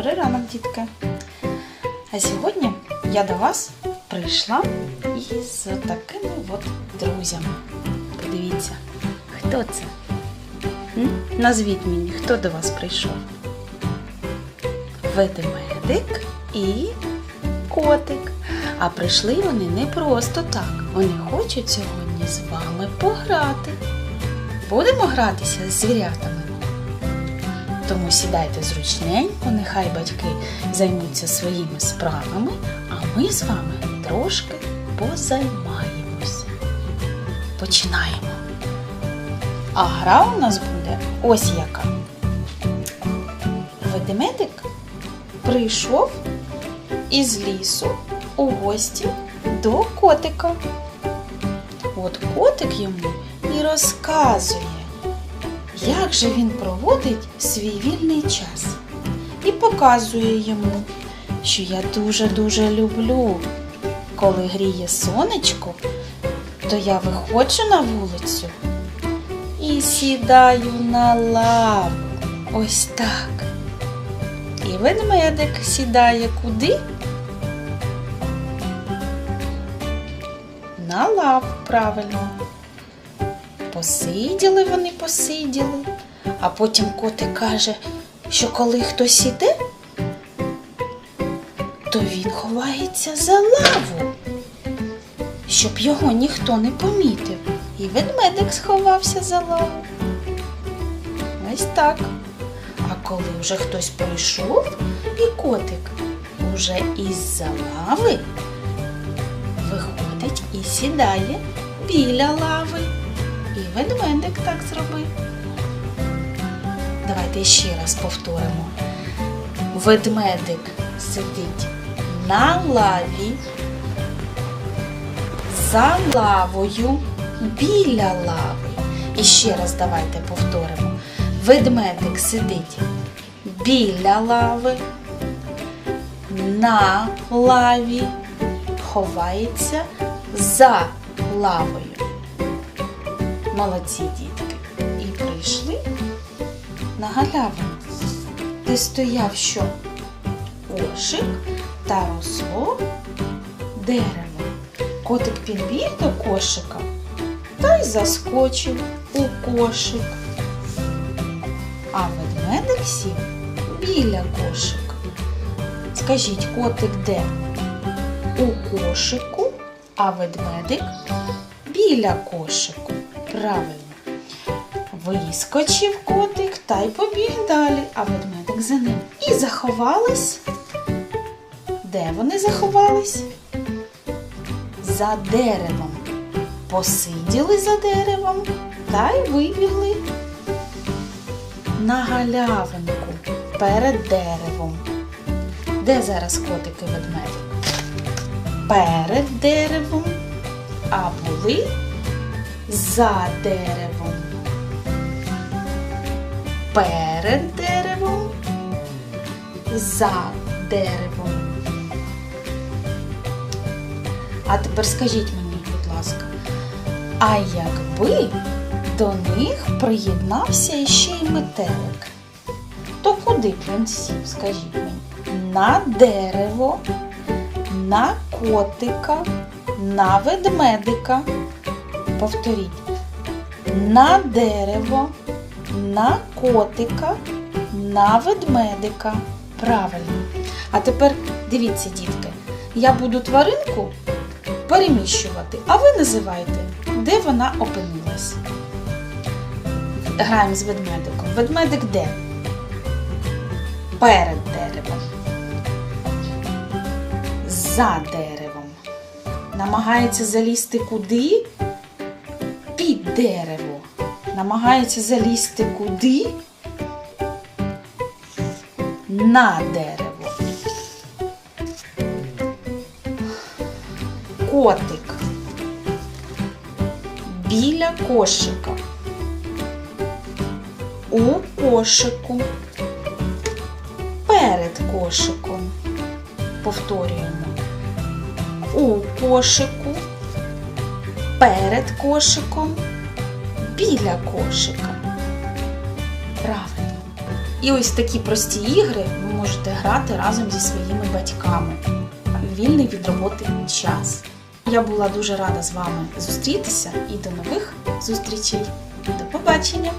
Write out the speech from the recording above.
Добрий ранок, дітки. А сьогодні я до вас прийшла із такими от друзями. Подивіться, хто це? Назвіть мені, хто до вас прийшов? Ведмедик і котик. А прийшли вони не просто так. Вони хочуть сьогодні з вами пограти. Будемо гратися з звірятами. Тому сідайте зручненько, нехай батьки займуться своїми справами, а ми з вами трошки позаймаємося. Починаємо. А гра у нас буде ось яка. Ведмедик прийшов із лісу у гості до котика. От котик йому і розказує, як же він проводить свій вільний час. І показує йому, що я дуже-дуже люблю, коли гріє сонечко, то я виходжу на вулицю і сідаю на лаву. Ось так. І ведмедик сідає куди? На лаву, правильно. Посиділи вони, посиділи, а потім котик каже, що коли хтось іде, то він ховається за лаву, щоб його ніхто не помітив. І ведмедик сховався за лаву. Ось так. А коли вже хтось прийшов, і котик уже із-за лави виходить і сідає біля лави. І ведмедик так зробив. Давайте ще раз повторимо. Ведмедик сидить на лаві, за лавою, біля лави. І ще раз давайте повторимо. Ведмедик сидить біля лави, на лаві, ховається за лавою. Молодці дітки. І прийшли на галявину, де стояв що кошик та росло дерево. Котик підбіг до кошика та й заскочив у кошик. А ведмедик сів біля кошика. Скажіть, котик де? У кошику, а ведмедик біля кошику. Правильно. Вискочив котик та й побіг далі, а ведмедик за ним. І заховались. Де вони заховались? За деревом. Посиділи за деревом та й вибігли на галявинку перед деревом. Де зараз котики ведмедик? Перед деревом, а були за деревом. Перед деревом, за деревом. А тепер скажіть мені, будь ласка, а якби до них приєднався ще й метелик, то куди б він сів, скажіть мені? На дерево, на котика, на ведмедика. Повторіть. На дерево, на котика, на ведмедика. Правильно. А тепер дивіться, дітки, я буду тваринку переміщувати, а ви називайте, де вона опинилась. Граємо з ведмедиком. Ведмедик де? Перед деревом. За деревом. Намагається залізти куди? Дерево. Намагається залізти куди? На дерево. Котик. Біля кошика. У кошику. Перед кошиком. Повторюємо. У кошику. Перед кошиком. Біля кошика. Правильно. І ось такі прості ігри ви можете грати разом зі своїми батьками. Вільний від роботи час. Я була дуже рада з вами зустрітися і до нових зустрічей. До побачення!